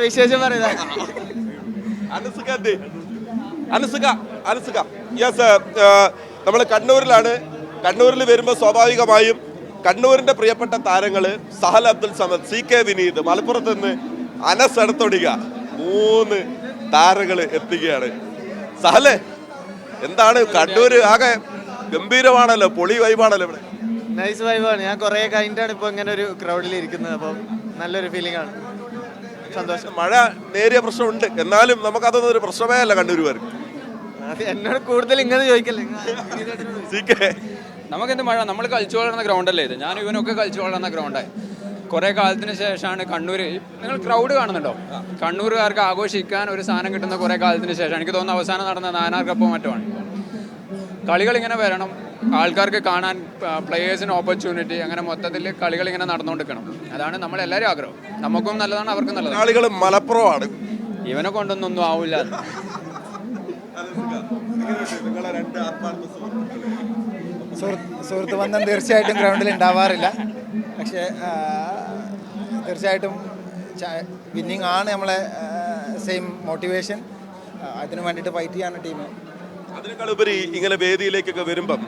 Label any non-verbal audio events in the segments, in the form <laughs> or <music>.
വിശേഷം പറയുന്നത് നമ്മൾ കണ്ണൂരിലാണ് കണ്ണൂരിൽ വരുമ്പോൾ സ്വാഭാവികമായും കണ്ണൂരിന്റെ പ്രിയപ്പെട്ട താരങ്ങൾ സഹൽ അബ്ദുൽ സമദ് സി കെ വിനീത് മലപ്പുറത്ത് നിന്ന് അനസ് എടുത്തൊടിക മൂന്ന് താരങ്ങൾ എത്തുകയാണ് സഹൽ എന്താണ് കണ്ണൂര് ആകെ ഗംഭീരമാണല്ലോ പൊളി വൈബാണല്ലോ ഇവിടെ. നൈസ് വൈബാണ് ഞാൻ കുറെ കഴിഞ്ഞിട്ടാണ് ഇപ്പൊ ഇങ്ങനെ ഒരു ക്രൗഡിൽ ഇരിക്കുന്നത്. അപ്പം നല്ലൊരു ഫീലിംഗ് ആണ്. സന്തോഷം. മഴ നേരിയ പ്രശ്നമുണ്ട്. എന്നാലും നമുക്കതൊന്നും ഒരു പ്രശ്നമേ അല്ല കണ്ണൂരുകാർക്ക്. അത് എന്നോട് കൂടുതൽ ഇങ്ങനെ ചോദിക്കല്ലേ. നമുക്ക് എന്ത് നമുക്കെന്ത് മഴ? നമ്മൾ കളിച്ചു വളർന്ന ഗ്രൗണ്ടല്ലേ ഇത്? ഞാൻ ഇവനൊക്കെ കളിച്ചു വളർന്ന ഗ്രൗണ്ടായി കുറേ കാലത്തിന് ശേഷമാണ് കണ്ണൂർ നിങ്ങൾ ക്രൗഡ് കാണുന്നുണ്ടോ? കണ്ണൂരുകാർക്ക് ആഘോഷിക്കാൻ ഒരു സാധനം കിട്ടുന്ന കുറേ കാലത്തിന് ശേഷം എനിക്ക് തോന്നുന്നു അവസാനം നടന്ന നാനാർ കപ്പോ മറ്റോ കളികൾ ഇങ്ങനെ വരണം. ആൾക്കാർക്ക് കാണാൻ പ്ലേയേഴ്സിന് ഓപ്പർച്യൂണിറ്റി അങ്ങനെ മൊത്തത്തിൽ കളികൾ ഇങ്ങനെ നടന്നുകൊണ്ടിരിക്കണം. അതാണ് നമ്മളെല്ലാവരും ആഗ്രഹം. നമുക്കും നല്ലതാണ് അവർക്കും നല്ലതാണ്. കളികൾ മലപ്പുറമാണ്. ഇവനെ കൊണ്ടൊന്നും ആവില്ല സുഹൃത്ത് ബന്ധം തീർച്ചയായിട്ടും ഗ്രൗണ്ടിൽ ഉണ്ടാവാറില്ല. പക്ഷേ തീർച്ചയായിട്ടും വിന്നിങ് ആണ് നമ്മളെ സെയിം മോട്ടിവേഷൻ അതിനു വേണ്ടിയിട്ട് ഫൈറ്റ് ചെയ്യാണ് ടീം അതിനേക്കാൾ ഉപരി ഇങ്ങനെ വേദിയിലേക്കൊക്കെ വരുമ്പം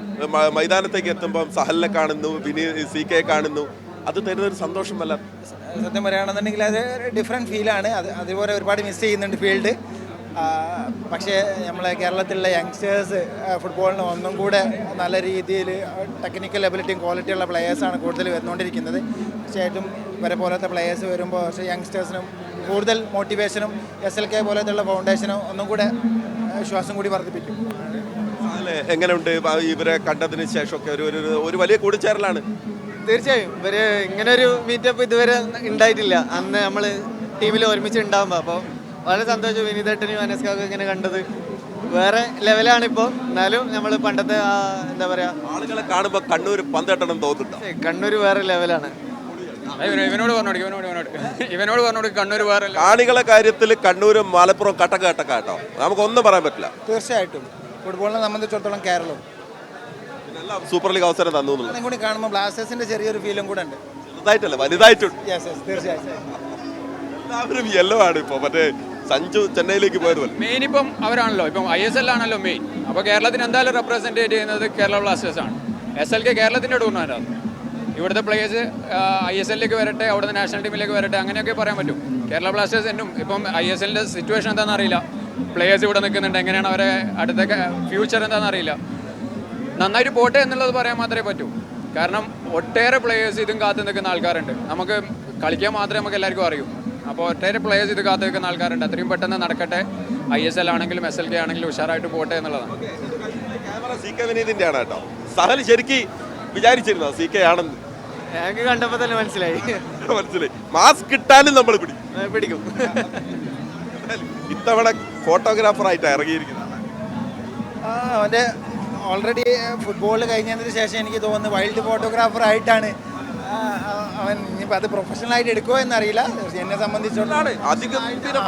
മൈതാനത്തേക്ക് എത്തുമ്പം സഹലിനെ കാണുന്നു വിനി സി കെ കാണുന്നു. അത് തരുന്നൊരു സന്തോഷമല്ല സത്യം പറയുകയാണെന്നുണ്ടെങ്കിൽ അത് ഡിഫറെന്റ് ഫീലാണ് അത് അതുപോലെ ഒരുപാട് മിസ് ചെയ്യുന്നുണ്ട് ഫീൽഡ് പക്ഷേ നമ്മളെ കേരളത്തിലുള്ള യങ്സ്റ്റേഴ്സ് ഫുട്ബോളിന് ഒന്നും കൂടെ നല്ല രീതിയിൽ ടെക്നിക്കൽ എബിലിറ്റിയും ക്വാളിറ്റിയുള്ള പ്ലെയേഴ്സാണ് കൂടുതൽ വന്നുകൊണ്ടിരിക്കുന്നത്. തീർച്ചയായിട്ടും ഇവരെ പോലത്തെ പ്ലെയേഴ്സ് വരുമ്പോൾ പക്ഷേ യങ്സ്റ്റേഴ്സിനും കൂടുതൽ മോട്ടിവേഷനും എസ് എൽ കെ പോലത്തുള്ള ഫൗണ്ടേഷനും ഒന്നും കൂടെ വിശ്വാസം കൂടി വർദ്ധിപ്പിക്കും. അല്ലേ? എങ്ങനെയുണ്ട്? ഇവരെ കണ്ടതിന് ശേഷമൊക്കെ ഒരു ഒരു ഒരു വലിയ കൂടിച്ചേരലാണ്. തീർച്ചയായും. ഇവർ ഇങ്ങനെ ഒരു മീറ്റപ്പ് ഇതുവരെ ഉണ്ടായിട്ടില്ല. അന്ന് നമ്മൾ ടീമിൽ ഒരുമിച്ച് ഉണ്ടാകുമ്പോൾ അപ്പോൾ വളരെ സന്തോഷം വിനീതേട്ടനും അനസ്കാക്കും ഇങ്ങനെ കണ്ടത്. വേറെ ലെവലാണ് ഇപ്പോൾ എന്നാലും നമ്മൾ പണ്ടത്തെ ആ എന്താ പറയാ ആളുകളെ കാണുമ്പോൾ കണ്ണൂർ പന്തട്ടണം തോന്നുന്നുണ്ട്? കണ്ണൂർ വേറെ ലെവലാണ് ഇവനോട് ഇവനോട് പറഞ്ഞോട് ഇവനോട് ഇവനോട് ഇവനോട് പറഞ്ഞോട് കണ്ണൂർ വേറെ കാണികളെ കാര്യത്തിൽ കണ്ണൂരും മലപ്പുറം കട്ടക്ക കട്ടക്ക കേട്ടോ. നമുക്കൊന്നും പറയാൻ പറ്റില്ല. തീർച്ചയായിട്ടും. ഫുട്ബോളിനെ സംബന്ധിച്ചിടത്തോളം കേരളം. സൂപ്പർ ലീഗ് അവസരം തന്നു കൂടി കാണുമ്പോൾ ബ്ലാസ്റ്റേഴ്സിന്റെ ചെറിയൊരു ഫീലും കൂടെ ഉണ്ട്. ചെറുതായിട്ടല്ല? വലുതായിട്ടുണ്ട്. തീർച്ചയായിട്ടും. എല്ലാവരും യെല്ലോ ആണ് ഇപ്പൊ. മറ്റേ സഞ്ജു ചെന്നൈയിലേക്ക് പോയത് പോലെ മെയിൻ ഇപ്പം അവരാണല്ലോ. ഇപ്പം ഐ എസ് എൽ ആണല്ലോ മെയിൻ അപ്പോൾ കേരളത്തിന് എന്തായാലും റെപ്രസെന്റ് ചെയ്യുന്നത് കേരള ബ്ലാസ്റ്റേഴ്സ് ആണ്. എസ് എൽ കെ കേരളത്തിന്റെ ടൂർണമെന്റ് ആണ് ഇവിടുത്തെ പ്ലേയേഴ്സ് ഐ എസ് എല്ലിലേക്ക് വരട്ടെ അവിടുത്തെ നാഷണൽ ടീമിലേക്ക് വരട്ടെ അങ്ങനെയൊക്കെ പറയാൻ പറ്റും. കേരള ബ്ലാസ്റ്റേഴ്സിനും ഇപ്പം ഐ എസ് എല്ലിന്റെ സിറ്റുവേഷൻ എന്താണെന്ന് അറിയില്ല. പ്ലേയേഴ്സ് ഇവിടെ നിൽക്കുന്നുണ്ട്. എങ്ങനെയാണ് അവരെ അടുത്ത ഫ്യൂച്ചർ എന്താണെന്ന് അറിയില്ല. നന്നായിട്ട് പോട്ടെ എന്നുള്ളത് പറയാൻ മാത്രമേ പറ്റൂ. കാരണം ഒട്ടേറെ പ്ലേയേഴ്സ് ഇതും കാത്തു നിൽക്കുന്ന ആൾക്കാരുണ്ട്. നമുക്ക് കളിക്കാൻ മാത്രമേ നമുക്ക് എല്ലാവർക്കും അറിയൂ. അപ്പോൾ ഒട്ടേറെ പ്ലേയേഴ്സ് ഇത് കാത്തു നിൽക്കുന്ന ആൾക്കാരുണ്ട്. അത്രയും പെട്ടെന്ന് നടക്കട്ടെ. ഐ എസ് എൽ ആണെങ്കിലും എസ് എൽ കെ ആണെങ്കിലും ഉഷാറായിട്ട് പോട്ടെ എന്നുള്ളതാണ്. ക്യാമറ സി കെ വിനീതിന്റെ ആണ് കേട്ടോ. സഹൽ ശരിക്ക് വിചാരിച്ചിരുന്നോ സി കെ ആണെന്ന്? ഞങ്ങൾക്ക് കണ്ടപ്പോൾ തന്നെ മനസ്സിലായി. <laughs> മനസ്സിലായി. മാസ്ക് കിട്ടാനും നമ്മൾ പിടിക്കും പിടിക്കും. <laughs> ഇത്തവണ ഫോട്ടോഗ്രാഫർ ആയിട്ട് ഇറങ്ങിയിരിക്കുന്നത് ആ അവന്റെ ഓൾറെഡി ഫുട്ബോൾ കഴിഞ്ഞതിന് ശേഷം എനിക്ക് തോന്നുന്നു വൈൽഡ് ഫോട്ടോഗ്രാഫർ ആയിട്ടാണ് അവൻ ഇനിയിപ്പോൾ അത് പ്രൊഫഷണലായിട്ട് എടുക്കുമോ എന്നറിയില്ല. എന്നെ സംബന്ധിച്ചിടത്തോളം അതിഗംഭീരം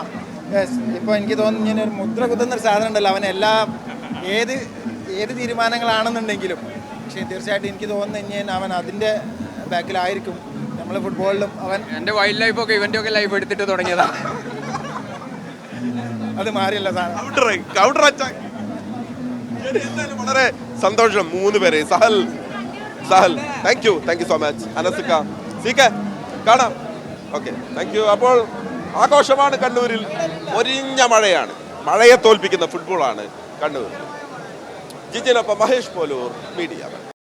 യെസ് ഇപ്പോൾ എനിക്ക് തോന്നുന്നു ഇങ്ങനെ ഒരു മുദ്ര കുത്തുന്ന ഒരു സാധനം ഉണ്ടല്ലോ. അവൻ എല്ലാ ഏത് ഏത് തീരുമാനങ്ങളാണെന്നുണ്ടെങ്കിലും. പക്ഷേ തീർച്ചയായിട്ടും എനിക്ക് തോന്നുന്നു ഇനി അവൻ അതിന്റെ ബാക്കിലായിരിക്കും. നമ്മൾ ഫുട്ബോളിലും അവൻ എന്റെ വൈൽഡ് ലൈഫ് ഒക്കെ ഇവന്റെ ഒക്കെ ലൈഫ് എടുത്തിട്ട് തുടങ്ങിയതാണ് അത് മാറിയല്ല സാധനം കൗണ്ടർ അറ്റാക്ക് വളരെ സന്തോഷം. മൂന്ന് പേരെ. Sahal Sahal thank you thank you so much അനസിക്ക C K കാണാം. ഓക്കെ താങ്ക് യു അപ്പോൾ ആഘോഷമാണ് കണ്ണൂരിൽ ഒരിഞ്ഞ മഴയാണ്. മഴയെ തോൽപ്പിക്കുന്ന ഫുട്ബോളാണ് കണ്ണൂർ. ജിജിനൊപ്പം മഹേഷ് പോലൂർ മീഡിയ